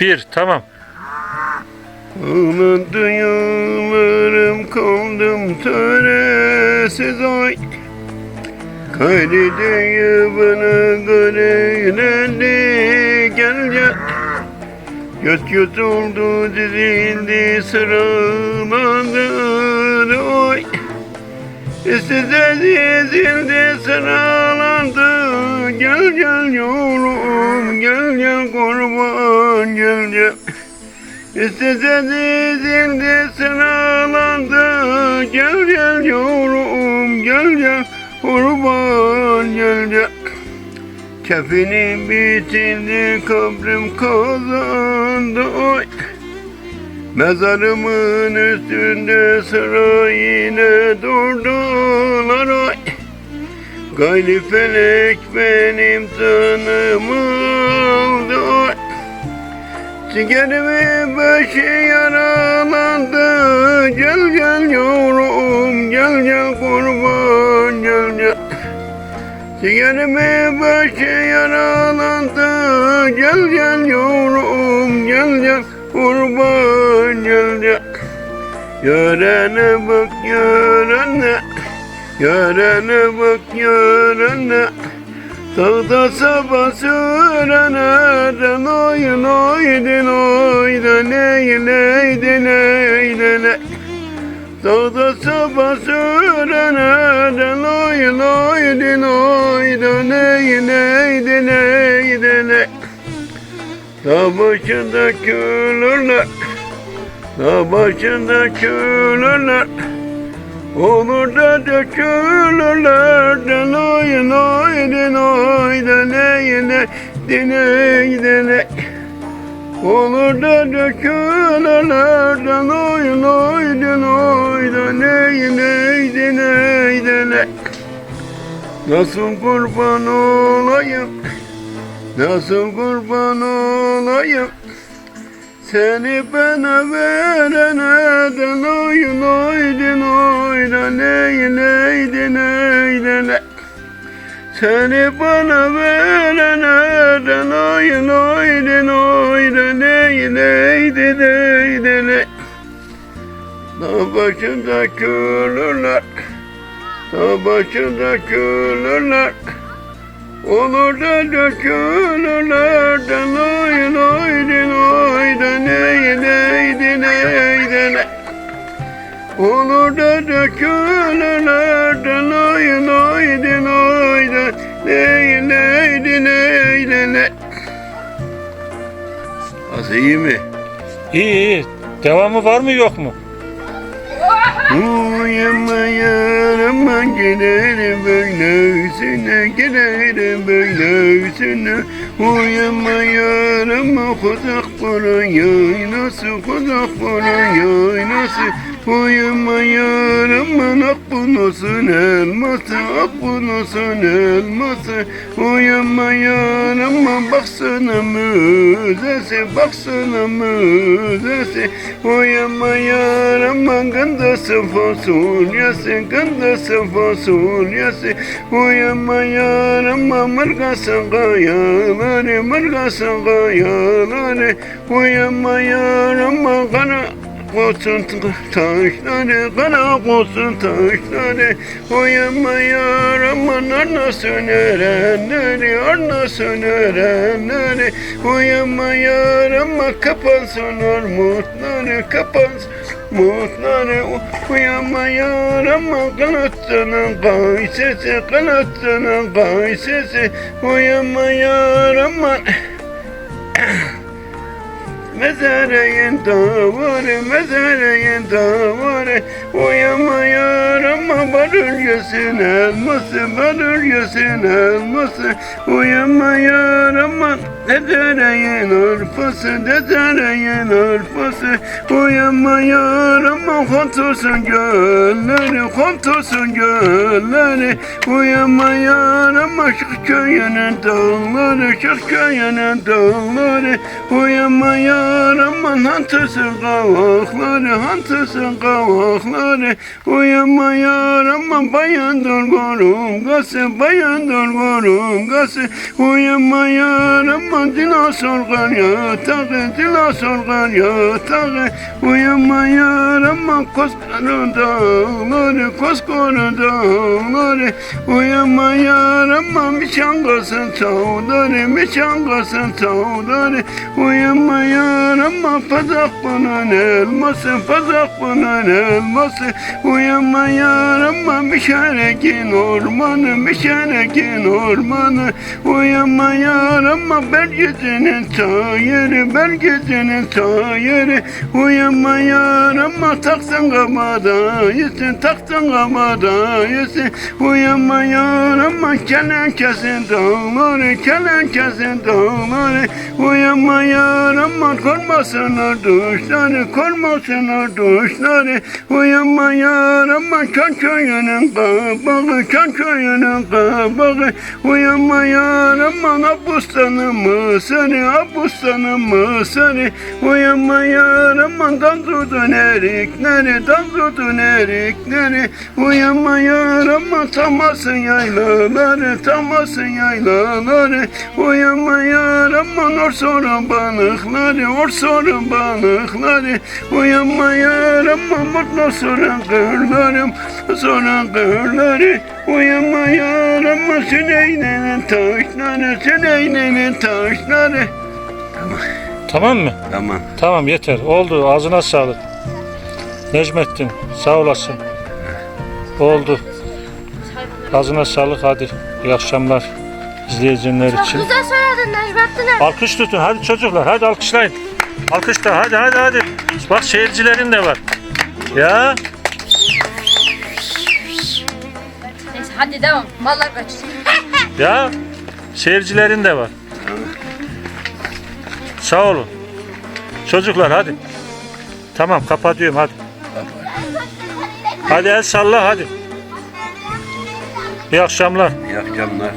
Bir tamam. Ağladı yıllarım kaldım töresiz ay. Kaydediyor bana gareylendi gel Göt göt oldu dizildi sıralandı oy Size dizildi sıralandı Gel yavrum gel gel kurban gel gel. Size dizildi sıralandı Gel gel yavrum gel gel kurban gel gel. Kefinim bitildi kabrim kazandı. Oy. Mezarımın üstünde sıra yine durdular. Oy Gayri benim oy Sigarimi başı yaralandı. Gel gel yavrum gel gel kurban gel gel. Sigarimi başı yaralandı. Gel gel yavrum gel gel kurban gel gel. Yarene bak yarene Yarene bak yarene Dağda sabah süreneden oyun oydun oyda neyleydi neyle ne Dağda sabah süreneden oyun oydun oyda neyleydi neyle ne Dağ başında külürler Dağ başında külürler Olur da dökülürlerden oyun oydun oyda neyine dineydi Olur da dökülürlerden oyun oydun oyda neyine dineydi Nasıl kurban olayım? Nasıl kurban olayım seni bana vereneden oyun oydun oyna ney neydi neydi ne? Seni bana vereneden oyun oydun oyna ney neydi neydi ne? Dağ başında külürler Dağ başında külürler Olur da dökülürlerden oyun oydun oyda neydi neydi neydi ne Olur da dökülürlerden oyun oydun oyda neydi neydi neydi ne Nasıl iyi mi? İyi iyi. Devamı var mı yok mu? Uyuma yarama giderim böylesine giderim böylesine Uyuma yarama kudak buraya nasıl kudak buraya nasıl Uyuma yarama ak bu nasıl elması ak bu nasıl elması. Uyuma yarama baksana müzesi baksana müzesi. Uyuma yarama gındası fasulyesi gındası fasulyesi. Uyuma yarama mırgasın kayaları mırgasın kayaları. Uyuma yarama kana Olsun taşları, kana olsun taşları. Uyanma yaraman arna sönerenleri, arna sönerenleri Uyanma yarama kapansın armutları, kapansın Mutları uyanma yarama kanatının kaysesi, kanatının kaysesi. Uyanma yarama Mezereyin davarı, mezereyin davarı. Uyama yarama barırcasın elması, barırcasın elması. Uyama yarama dedereyin arpası, dedereyin arpası Uyama yarama kontursun gölleri, kontursun gölleri. Uyama yarama şu köyünün dağları, şu köyünün dağları Uyama yar aman kavakları hantısın kavakları. Uyuma yar aman bayandır gorun gası bayandır gorun gası. Uyuma yar aman dila sorgan yatağı dila sorgan yatağı. Uyuma yar aman koskoru dağları koskoru dağları. Uyuma yar aman bir çangasın çavdarı bir çangasın çavdarı Uyuma yar aman pazak bunun elması pazak bunun elması. Uyuma yar aman bir şerekin ormanı bir şerekin ormanı. Uyuma yar aman belgesinin çayırı belgesinin çayırı Uyuma yar aman taksın kamada yesin taksın kamada yesin Uyuma yar aman kelen kesin dağları kelen kesin dağları. Uyuma yar aman kormasınlar düşleri kormasınlar düşleri. Uyuma yar aman kan köyünün kabağı kan köyünün kabağı Uyuma yar aman abustanı mısırı abustanı mısırı. Uyuma yar aman danzudun erikleri danzudun erikleri. Uyuma yar aman tamasın yaylaları tamasın yaylaları. Uyuma yar aman or sorun balıkları or sorun balıkları Uyuma yar aman mutlu sorun kırlarım sorun kırları Uyuma yar aman Süleyman'ın taşları Süleyman'ın taşları Tamam mı? Tamam Tamam yeter. Oldu. Ağzına sağlık. Necmettin sağ olasın. Oldu. Ağzına sağlık hadi. İyi akşamlar izleyiciler Çok için. güzel söyledin Necmettin abi. Alkış tutun hadi çocuklar hadi alkışlayın. Alkışla hadi hadi hadi. Bak seyircilerin de var. Ya Neyse hadi devam. Vallahi kaç. ya seyircilerin de var. Sağ olun. Çocuklar hadi. Tamam kapatıyorum hadi. Hadi el salla hadi. İyi akşamlar. İyi akşamlar